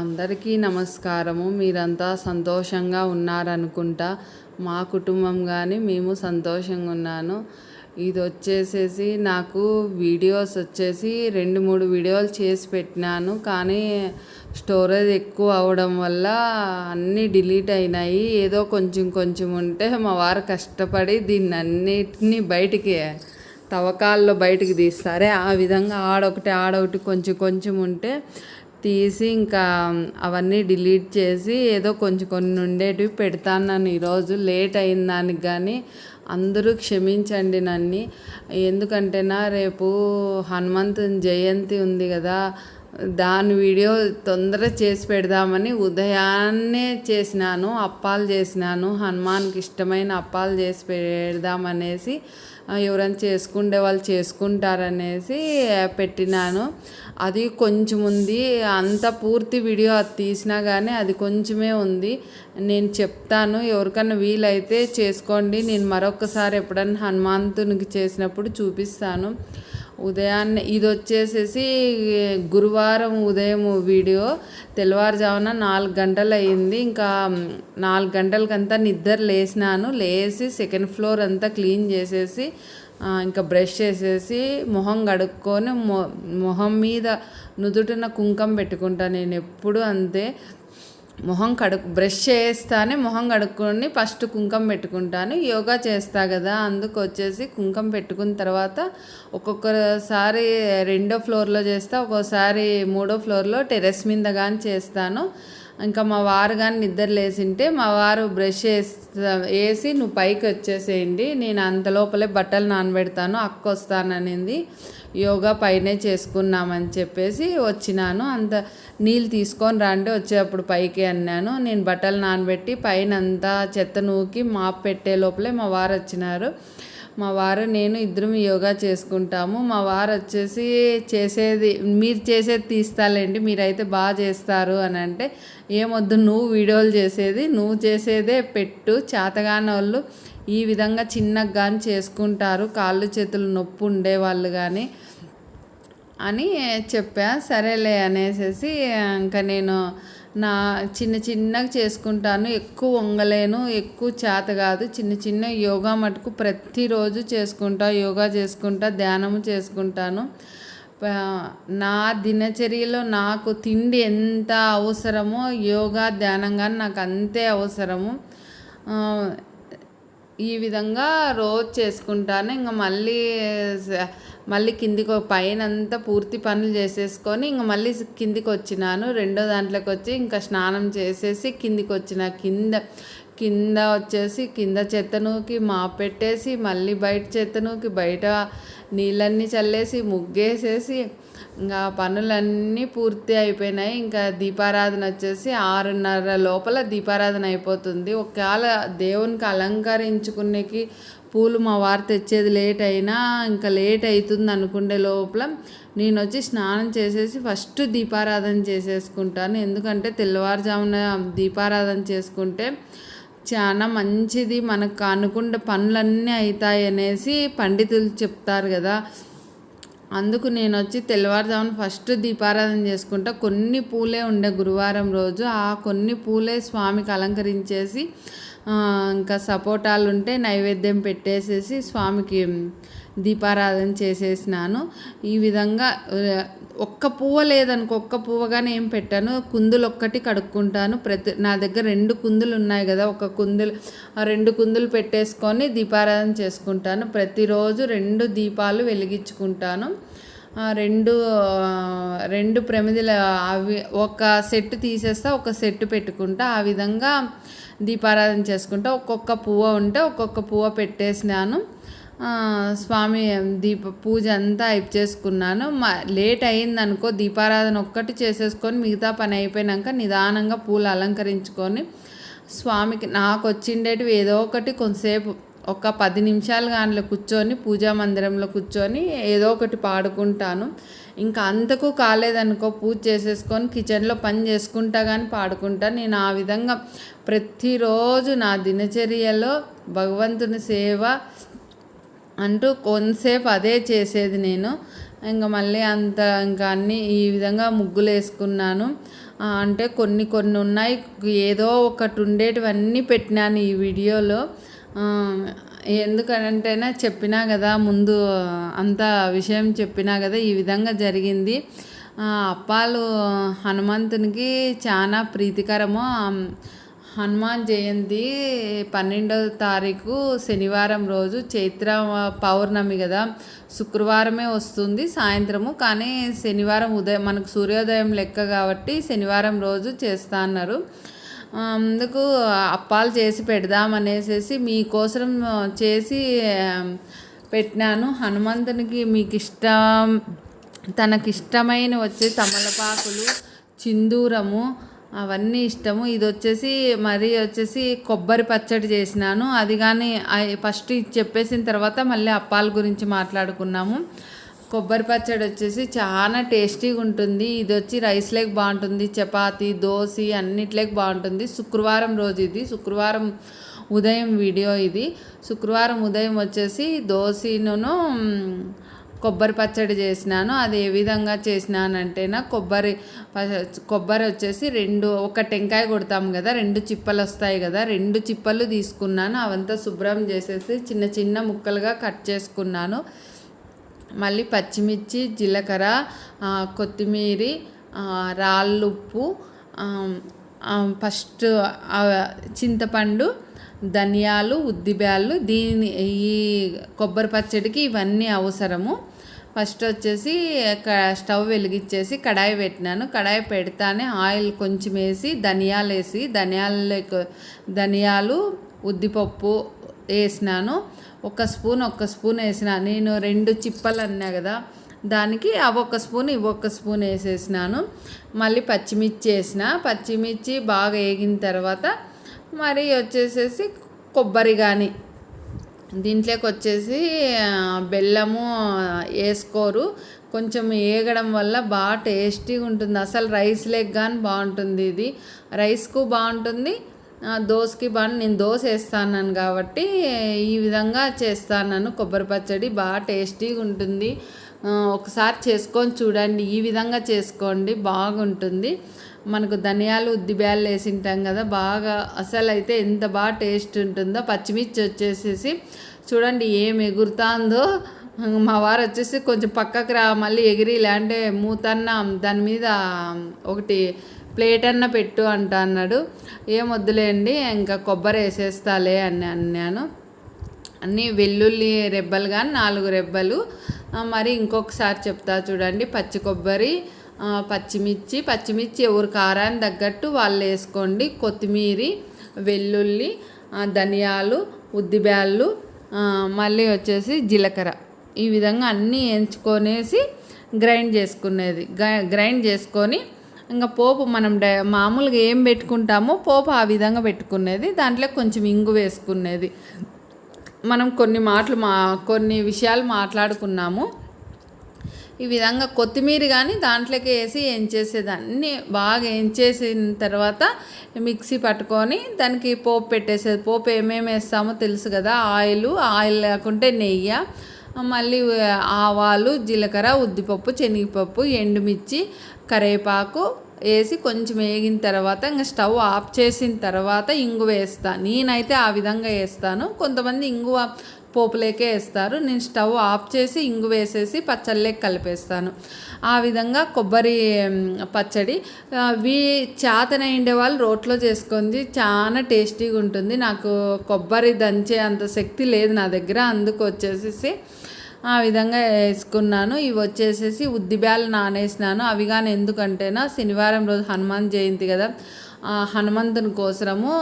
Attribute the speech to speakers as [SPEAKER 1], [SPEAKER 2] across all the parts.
[SPEAKER 1] అందరికీ నమస్కారము. మీరంతా సంతోషంగా ఉన్నారనుకుంటా మా కుటుంబం కానీ మేము సంతోషంగా ఉన్నాను. ఇది వచ్చేసేసి నాకు వీడియోస్ వచ్చేసి రెండు మూడు వీడియోలు చేసి పెట్టినాను. కానీ స్టోరేజ్ ఎక్కువ అవడం వల్ల అన్నీ డిలీట్ అయినాయి. ఏదో కొంచెం కొంచెం ఉంటే మా వారు కష్టపడి దీన్ని అన్నిటినీ బయటికి తవ్వకాల్లో బయటికి తీస్తారే. ఆ విధంగా ఆడొకటి ఆడొకటి కొంచెం కొంచెం ఉంటే తీసి ఇంకా అవన్నీ డిలీట్ చేసి ఏదో కొంచెం కొన్ని ఉండేటివి పెడతాను నన్ను ఈరోజు. లేట్ అయిన దానికి కానీ అందరూ క్షమించండి నన్ను. ఎందుకంటేనా రేపు హనుమంతుని జయంతి ఉంది కదా. దాని వీడియో తొందర చేసి పెడదామని ఉదయాన్నే చేసినాను అప్పాలు చేసినాను. హనుమాన్కి ఇష్టమైన అప్పాలు చేసి పెడదామనేసి ఎవరైనా చేసుకుంటే వాళ్ళు చేసుకుంటారనేసి పెట్టినాను. అది కొంచెం ఉంది. అంత పూర్తి వీడియో అది తీసినా కానీ అది కొంచెమే ఉంది. నేను చెప్తాను ఎవరికన్నా వీలైతే చేసుకోండి. నేను మరొకసారి ఎప్పుడన్నా హనుమంతునికి చేసినప్పుడు చూపిస్తాను. ఉదయాన్నే ఇది వచ్చేసేసి గురువారం ఉదయం వీడియో. తెల్లవారుజామున నాలుగు గంటలు అయింది ఇంకా నాలుగు గంటలకంతా నిద్ర లేసినాను. లేచి సెకండ్ ఫ్లోర్ అంతా క్లీన్ చేసేసి ఇంకా బ్రష్ చేసేసి మొహం కడుక్కొని మొ మొహం మీద నుదుటిన కుంకం పెట్టుకుంటాను నేను ఎప్పుడు అంతే. మొహం కడుక్ బ్రష్ చేస్తానే మొహం కడుక్కొని ఫస్ట్ కుంకం పెట్టుకుంటాను. యోగా చేస్తా కదా అందుకు వచ్చేసి కుంకం పెట్టుకున్న తర్వాత ఒక్కొక్కసారి రెండో ఫ్లోర్లో చేస్తా ఒక్కోసారి మూడో ఫ్లోర్లో టెరెస్ మీద కానీ చేస్తాను. ఇంకా మా వారు కానీ నిద్ర లేసింటే మా వారు బ్రష్ వేస్తా వేసి నువ్వు పైకి వచ్చేసేయండి నేను అంత లోపలే బట్టలు నానబెడతాను అక్క వస్తాననింది యోగా పైనే చేసుకున్నామని చెప్పేసి వచ్చినాను. అంత నీళ్ళు తీసుకొని రండి వచ్చేటప్పుడు పైకి అన్నాను. నేను బట్టలు నానబెట్టి పైన అంతా చెత్త నూకి మాప్ పెట్టే లోపలే మా వారు వచ్చినారు. మా వారు నేను ఇద్దరం యోగా చేసుకుంటాము. మా వారు వచ్చేసి చేసేది మీరు చేసేది తీస్తాలేండి మీరైతే బాగా చేస్తారు అని అంటే ఏమొద్దు నువ్వు వీడియోలు చేసేది నువ్వు చేసేదే పెట్టు చేతగాని వాళ్ళు ఈ విధంగా చిన్నగా కానీ చేసుకుంటారు. కాళ్ళు చేతులు నొప్పి ఉండేవాళ్ళు కానీ అని చెప్పా. సరేలే అనేసి ఇంకా నేను నా చిన్న చిన్నగా చేసుకుంటాను. ఎక్కువ వంగలేను ఎక్కువ చేత కాదు. చిన్న చిన్న యోగా మటుకు ప్రతిరోజు చేసుకుంటా యోగా చేసుకుంటా ధ్యానము చేసుకుంటాను. నా దినచర్యలో నాకు తిండి ఎంత అవసరమో యోగా ధ్యానం కానీ నాకు అంతే అవసరము. ఈ విధంగా రోజు చేసుకుంటాను. ఇంకా మళ్ళీ మళ్ళీ కిందికి పైన అంతా పూర్తి పనులు చేసేసుకొని ఇంకా మళ్ళీ కిందికి వచ్చినాను రెండో దాంట్లోకి వచ్చి ఇంకా స్నానం చేసేసి కిందికి వచ్చిన కింద కింద వచ్చేసి కింద చెత్తనుకి మా పెట్టేసి మళ్ళీ బయట చెత్తనుకి బయట నీళ్ళన్నీ చల్లేసి ముగ్గేసేసి ఇంకా పనులన్నీ పూర్తి అయిపోయినాయి. ఇంకా దీపారాధన వచ్చేసి ఆరున్నర లోపల దీపారాధన అయిపోతుంది. ఒకవేళ దేవునికి అలంకరించుకునేకి పూలు మా వారు తెచ్చేది లేట్ అయినా ఇంకా లేట్ అవుతుంది అనుకునే లోపల నేను వచ్చి స్నానం చేసేసి ఫస్ట్ దీపారాధన చేసేసుకుంటాను. ఎందుకంటే తెల్లవారుజామున దీపారాధన చేసుకుంటే చాలా మంచిది. మనకు అనుకున్న పనులన్నీ అవుతాయి అనేసి పండితులు చెప్తారు కదా. అందుకు నేను వచ్చి తెల్లవారుజామున ఫస్ట్ దీపారాధన చేసుకుంటా. కొన్ని పూలే ఉండే గురువారం రోజు. ఆ కొన్ని పూలే స్వామికి అలంకరించేసి ఇంకా సపోటాలు ఉంటే నైవేద్యం పెట్టేసేసి స్వామికి దీపారాధన చేసేసినాను. ఈ విధంగా ఒక్క పువ్వ లేదనుకో ఒక్క పువ్వగానే ఏం పెట్టాను. కుందులు ఒక్కటి కడుక్కుంటాను. ప్రతి నా దగ్గర రెండు కుందులు ఉన్నాయి కదా ఒక కుందులు రెండు కుందులు పెట్టేసుకొని దీపారాధన చేసుకుంటాను. ప్రతిరోజు రెండు దీపాలు వెలిగించుకుంటాను. రెండు రెండు ప్రమిదలు అవి ఒక సెట్ తీసేస్తా ఒక సెట్ పెట్టుకుంటా. ఆ విధంగా దీపారాధన చేసుకుంటా. ఒక్కొక్క పువ్వ ఉంటే ఒక్కొక్క పువ్వ పెట్టేసినాను. స్వామి దీప పూజ అంతా అయి చేసుకున్నాను. మా లేట్ అయింది అనుకో దీపారాధన ఒక్కటి చేసేసుకొని మిగతా పని అయిపోయినాక నిదానంగా పూలు అలంకరించుకొని స్వామికి నాకు వచ్చిండేటివి ఏదో ఒకటి కొంతసేపు ఒక పది నిమిషాలు దాంట్లో కూర్చొని పూజా మందిరంలో కూర్చొని ఏదో ఒకటి పాడుకుంటాను. ఇంకా అంతకు కాలేదనుకో పూజ చేసేసుకొని కిచెన్లో పని చేసుకుంటా కానీ పాడుకుంటా. నేను ఆ విధంగా ప్రతిరోజు నా దినచర్యలో భగవంతుని సేవ అంటూ కొంతసేపు అదే చేసేది నేను. ఇంకా మళ్ళీ అంత ఇంకా అన్నీ ఈ విధంగా ముగ్గులు వేసుకున్నాను అంటే కొన్ని కొన్ని ఉన్నాయి. ఏదో ఒకటి ఉండేటివన్నీ పెట్టినాను ఈ వీడియోలో. ఎందుకంటేనే చెప్పినా కదా ముందు అంత విషయం చెప్పినా కదా ఈ విధంగా జరిగింది. అప్పాలు హనుమంతునికి చాలా ప్రీతికరము. హనుమాన్ జయంతి పన్నెండవ తారీఖు శనివారం రోజు చైత్ర పౌర్ణమి కదా. శుక్రవారమే వస్తుంది సాయంత్రము. కానీ శనివారం ఉదయం మనకు సూర్యోదయం లెక్క కాబట్టి శనివారం రోజు చేస్తా అన్నారు. అందుకు అప్పాలు చేసి పెడదామనేసి మీకోసం చేసి పెట్టినాను. హనుమంతునికి మీకు ఇష్టం తనకిష్టమైన వచ్చే తమలపాకులు చిందూరము అవన్నీ ఇష్టము. ఇది వచ్చేసి మరి వచ్చేసి కొబ్బరి పచ్చడి చేసినాను. అది కానీ ఫస్ట్ ఇది చెప్పేసిన తర్వాత మళ్ళీ అప్పాల గురించి మాట్లాడుకున్నాము. కొబ్బరి పచ్చడి వచ్చేసి చాలా టేస్టీగా ఉంటుంది. ఇది వచ్చి రైస్ లేక్ బాగుంటుంది. చపాతి దోశ అన్నిట్లేకి బాగుంటుంది. శుక్రవారం రోజు ఇది. శుక్రవారం ఉదయం వీడియో ఇది. శుక్రవారం ఉదయం వచ్చేసి దోశను కొబ్బరి పచ్చడి చేసినాను అది ఏ విధంగా చేసినానంటేనా కొబ్బరి కొబ్బరి వచ్చేసి రెండు ఒక టెంకాయ కొడతాం కదా రెండు చిప్పలు వస్తాయి కదా రెండు చిప్పలు తీసుకున్నాను అవంతా శుభ్రం చేసేసి చిన్న చిన్న ముక్కలుగా కట్ చేసుకున్నాను. మళ్ళీ పచ్చిమిర్చి జీలకర్ర కొత్తిమీరి కొత్తిమీర ఆ, రాళ్ళుప్పు ఫస్ట్ చింతపండు ధనియాలు ఉద్దిబ్యాళ్ళు దీని ఈ కొబ్బరి పచ్చడికి ఇవన్నీ అవసరము. ఫస్ట్ వచ్చేసి స్టవ్ వెలిగించేసి కడాయి పెట్టినాను. కడాయి పెడతానే ఆయిల్ కొంచెం వేసి ధనియాలు వేసి ధనియాలు ధనియాలు ఉద్దిపప్పు వేసినాను. ఒక స్పూన్ ఒక స్పూన్ వేసిన నేను రెండు చిప్పలు అన్నా కదా దానికి అవి ఒక స్పూన్ ఇవి ఒక స్పూన్ వేసేసినాను. మళ్ళీ పచ్చిమిర్చి వేసిన పచ్చిమిర్చి బాగా వేగిన తర్వాత మరి వచ్చేసేసి కొబ్బరి కానీ దీంట్లోకి వచ్చేసి బెల్లము వేసుకోరు. కొంచెం వేగడం వల్ల బాగా టేస్టీగా ఉంటుంది. అసలు రైస్ లెగ్ కానీ బాగుంటుంది ఇది. రైస్కు బాగుంటుంది. దోశకి దోసకి బాగా నేను దోశ వేస్తాను కాబట్టి ఈ విధంగా చేస్తాను కొబ్బరి పచ్చడి బాగా టేస్టీగా ఉంటుంది. ఒకసారి చేసుకొని చూడండి. ఈ విధంగా చేసుకోండి. బాగుంటుంది. మనకు ధనియాలు ఉద్దిబ్యాలు వేసింటాం కదా బాగా అసలు అయితే ఎంత బాగా టేస్ట్ ఉంటుందో పచ్చిమిర్చి వచ్చేసేసి చూడండి ఏం ఎగురుతుందో. మా వారు వచ్చేసి కొంచెం పక్కకు రా మళ్ళీ ఎగిరి లేదంటే మూతన్న దాని మీద ఒకటి ప్లేట్ అన్న పెట్టు అంట అన్నాడు. ఏం వద్దులేండి ఇంకా కొబ్బరి వేసేస్తాలే అని అన్నాను. అన్నీ వెల్లుల్లి రెబ్బలు కానీ నాలుగు రెబ్బలు. మరి ఇంకొకసారి చెప్తా చూడండి పచ్చి కొబ్బరి పచ్చిమిర్చి పచ్చిమిర్చి ఎవరు కారాన్ని తగ్గట్టు వాళ్ళు వేసుకోండి. కొత్తిమీర వెల్లుల్లి ధనియాలు ఉద్దిబ్యాళ్ళు మళ్ళీ వచ్చేసి జీలకర్ర. ఈ విధంగా అన్నీ ఎంచుకొనేసి గ్రైండ్ చేసుకునేది. గ్రైండ్ చేసుకొని ఇంకా పోపు మనం డై మామూలుగా ఏం పెట్టుకుంటామో పోపు ఆ విధంగా పెట్టుకునేది. దాంట్లో కొంచెం ఇంగు వేసుకునేది. మనం కొన్ని మాటలు మా కొన్ని విషయాలు మాట్లాడుకున్నాము. ఈ విధంగా కొత్తిమీర కానీ దాంట్లోకి వేసి ఎంచేసేదాన్ని. బాగా ఎంచేసిన తర్వాత మిక్సీ పట్టుకొని దానికి పోపు పెట్టేసేది. పోపు ఏమేమి వేస్తామో తెలుసు కదా ఆయిల్ ఆయిల్ లేకుంటే నెయ్యి మళ్ళీ ఆవాలు జీలకర్ర ఉద్దిపప్పు శనగపప్పు ఎండుమిర్చి కరివేపాకు వేసి కొంచెం వేగిన తర్వాత ఇంకా స్టవ్ ఆఫ్ చేసిన తర్వాత ఇంగు వేస్తాను నేనైతే ఆ విధంగా వేస్తాను. కొంతమంది ఇంగువ పోపులేకే వేస్తారు. నేను స్టవ్ ఆఫ్ చేసి ఇంగు వేసేసి పచ్చళ్ళకి కలిపేస్తాను. ఆ విధంగా కొబ్బరి పచ్చడి వీ చేతనైండే వాళ్ళు రోట్లో చేసుకుంది చాలా టేస్టీగా ఉంటుంది. నాకు కొబ్బరి దంచే అంత శక్తి లేదు నా దగ్గర. అందుకు వచ్చేసేసి ఆ విధంగా వేసుకున్నాను. ఇవి వచ్చేసేసి ఉద్దిబ్యాలు నానేసినాను. అవి కానీ ఎందుకంటేనా శనివారం రోజు హనుమాన్ జయంతి కదా. ఆ హనుమంతుని కోసరము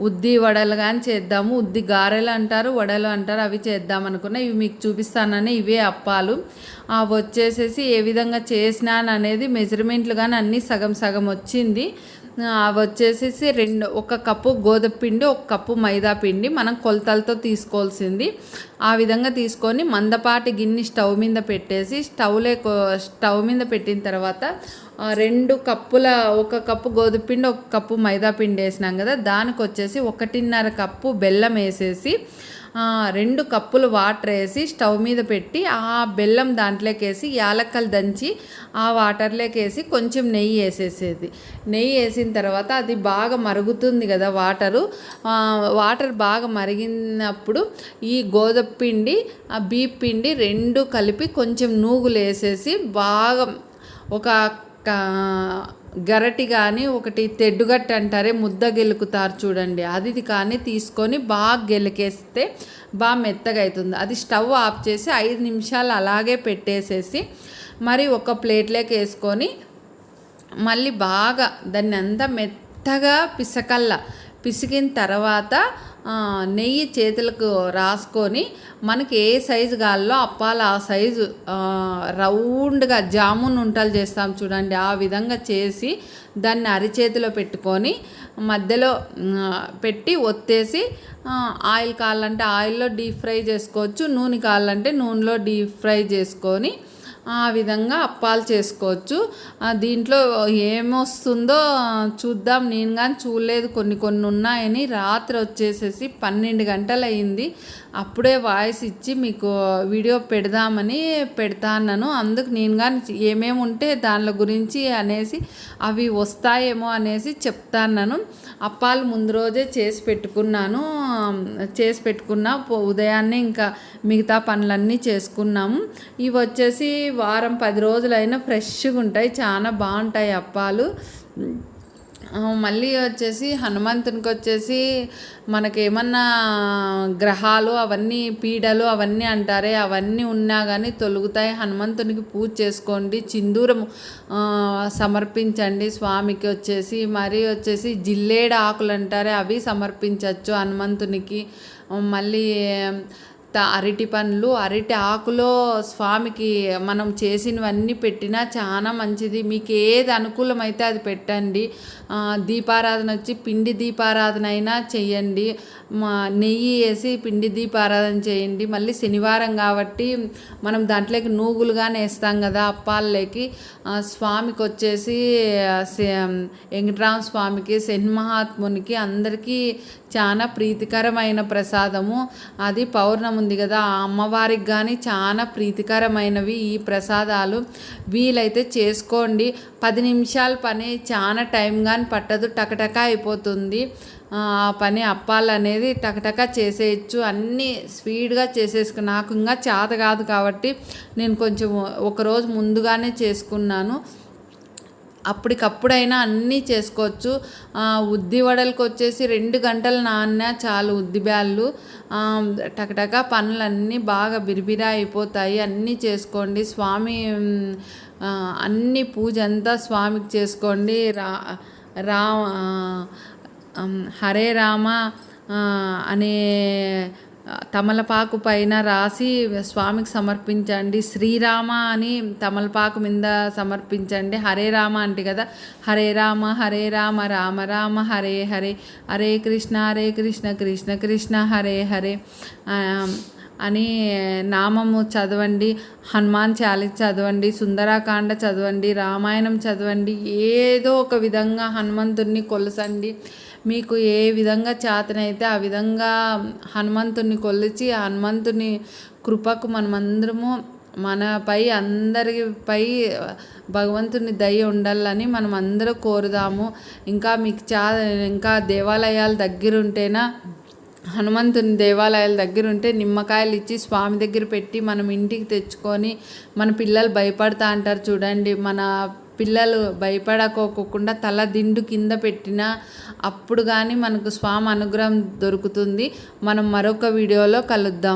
[SPEAKER 1] ఉద్ది వడలు కానీ చేద్దాము. ఉద్ది గారెలు అంటారు వడలు అంటారు అవి చేద్దాం అనుకున్నా. ఇవి మీకు చూపిస్తానని ఇవే అప్పాలు. అవి వచ్చేసేసి ఏ విధంగా చేసినాను అనేది మెజర్మెంట్లు కానీ అన్నీ సగం సగం వచ్చింది. అవి వచ్చేసేసి రెండు ఒక కప్పు గోధుమ పిండి ఒక కప్పు మైదా పిండి మనం కొలతలతో తీసుకోవాల్సింది. ఆ విధంగా తీసుకొని మందపాటి గిన్నె స్టవ్ మీద పెట్టేసి స్టవ్లే స్టవ్ మీద పెట్టిన తర్వాత రెండు కప్పుల ఒక కప్పు గోధుమ పిండి ఒక కప్పు మైదా పిండి వేసినాం కదా దానికి వచ్చేసి ఒకటిన్నర కప్పు బెల్లం వేసేసి రెండు కప్పులు వాటర్ వేసి స్టవ్ మీద పెట్టి ఆ బెల్లం దాంట్లోకి వేసి యాలక్కలు దంచి ఆ వాటర్లోకి వేసి కొంచెం నెయ్యి వేసేసేది. నెయ్యి వేసిన తర్వాత అది బాగా మరుగుతుంది కదా వాటరు. వాటర్ బాగా మరిగినప్పుడు ఈ గోధుమ పిండి ఆ బీప్ పిండి రెండు కలిపి కొంచెం నూగులు వేసేసి బాగా ఒక గరటి కానీ ఒకటి తెడ్డుగట్ట అంటారే ముద్ద గెలుకుతారు చూడండి. అది కానీ తీసుకొని బాగా గెలికేస్తే బాగా మెత్తగా అవుతుంది అది స్టవ్ ఆఫ్ చేసి ఐదు నిమిషాలు అలాగే పెట్టేసేసి మరి ఒక ప్లేట్లోకి వేసుకొని మళ్ళీ బాగా దాన్ని అంతా మెత్తగా పిసకల్లా పిసికిన తర్వాత నెయ్యి చేతులకు రాసుకొని మనకి ఏ సైజు కావాలో అప్పాలు ఆ సైజు రౌండ్గా జామున్ ఉంటలు చేస్తాం చూడండి. ఆ విధంగా చేసి దాన్ని అరిచేతిలో పెట్టుకొని మధ్యలో పెట్టి ఒత్తేసి ఆయిల్ కావాలంటే ఆయిల్లో డీప్ ఫ్రై చేసుకోవచ్చు. నూనె కావాలంటే నూనెలో డీప్ ఫ్రై చేసుకొని ఆ విధంగా అప్పాలు చేసుకోవచ్చు. దీంట్లో ఏమొస్తుందో చూద్దాం. నేను కానీ చూడలేదు. కొన్ని కొన్ని ఉన్నాయని రాత్రి వచ్చేసేసి పన్నెండు గంటలు అయింది అప్పుడే వాయిస్ ఇచ్చి మీకు వీడియో పెడదామని పెడతాను అందుకు నేను కానీ ఏమేమి ఉంటే దాని గురించి అనేసి అవి వస్తాయేమో అనేసి చెప్తాను అప్పాలు ముందు రోజే చేసి పెట్టుకున్నాను. చేసి పెట్టుకున్నా ఉదయాన్నే ఇంకా మిగతా పనులన్నీ చేసుకున్నాము. ఇవి వచ్చేసి వారం పది రోజులైనా ఫ్రెష్గా ఉంటాయి. చాలా బాగుంటాయి అప్పాలు. మళ్ళీ వచ్చేసి హనుమంతునికి వచ్చేసి మనకేమన్నా గ్రహాలు అవన్నీ పీడలు అవన్నీ అంటారే అవన్నీ ఉన్నా కానీ తొలుగుతాయి. హనుమంతునికి పూజ చేసుకోండి. చిందూరం సమర్పించండి. స్వామికి వచ్చేసి మరి వచ్చేసి జిల్లేడు ఆకులు అంటారే అవి సమర్పించవచ్చు హనుమంతునికి. మళ్ళీ అరటి పండ్లు అరటి ఆకులో స్వామికి మనం చేసినవన్నీ పెట్టినా చాలా మంచిది. మీకు ఏది అనుకూలమైతే అది పెట్టండి. దీపారాధన వచ్చి పిండి దీపారాధన అయినా చేయండి మా నెయ్యి వేసి పిండి దీపారాధన చేయండి. మళ్ళీ శనివారం కాబట్టి మనం దాంట్లోకి నూగులుగానే వేస్తాం కదా అప్పాలలోకి. స్వామికి వచ్చేసి వెంకటరామ స్వామికి శని మహాత్మునికి అందరికీ చాలా ప్రీతికరమైన ప్రసాదము. అది పౌర్ణమి ఉంది కదా. ఆ అమ్మవారికి కానీ చాలా ప్రీతికరమైనవి ఈ ప్రసాదాలు. వీలైతే చేసుకోండి. పది నిమిషాల పని చాలా టైం కానీ పట్టదు. టకటక అయిపోతుంది. ఆ పని అప్పాలు అనేది టకటక చేసేయచ్చు. అన్నీ స్పీడ్గా చేసేసుకుని నాకు ఇంకా చేత కాదు కాబట్టి నేను కొంచెం ఒకరోజు ముందుగానే చేసుకున్నాను. అప్పటికప్పుడైనా అన్నీ చేసుకోవచ్చు. ఉద్ది వడలకు వచ్చేసి రెండు గంటలు నాన్న చాలు ఉద్ది బ్యాళ్ళు. టకటక పనులన్నీ బాగా బిరిబిరా అయిపోతాయి. అన్నీ చేసుకోండి. స్వామి అన్ని పూజ అంతా స్వామికి చేసుకోండి. రా రా హరే రామ అనే తమలపాకు పైన రాసి స్వామికి సమర్పించండి. శ్రీరామ అని తమలపాకు మీద సమర్పించండి. హరే రామ అంటే కదా. హరే రామ హరే రామ రామ రామ హరే హరే. హరే కృష్ణ హరే కృష్ణ కృష్ణ కృష్ణ హరే హరే. అని నామము చదవండి. హనుమాన్ చాలీస్ చదవండి. సుందరాకాండ చదవండి. రామాయణం చదవండి. ఏదో ఒక విధంగా హనుమంతుడిని కొలసండి. మీకు ఏ విధంగా చేతనైతే ఆ విధంగా హనుమంతుడిని కొలిచి ఆ హనుమంతుని కృపకు మనమందరము మనపై అందరిపై భగవంతుని దయ ఉండాలని మనం అందరూ కోరుదాము. ఇంకా మీకు చా ఇంకా దేవాలయాల దగ్గర ఉంటేనా హనుమంతుని దేవాలయాల దగ్గర ఉంటే నిమ్మకాయలు ఇచ్చి స్వామి దగ్గర పెట్టి మనం ఇంటికి తెచ్చుకొని మన పిల్లలు భయపడతా అంటారు చూడండి. మన పిల్లలు భయపడకోకుండా తల దిండు కింద పెట్టినా అప్పుడు కానీ మనకు స్వామి అనుగ్రహం దొరుకుతుంది. మనం మరొక వీడియోలో కలుద్దాం.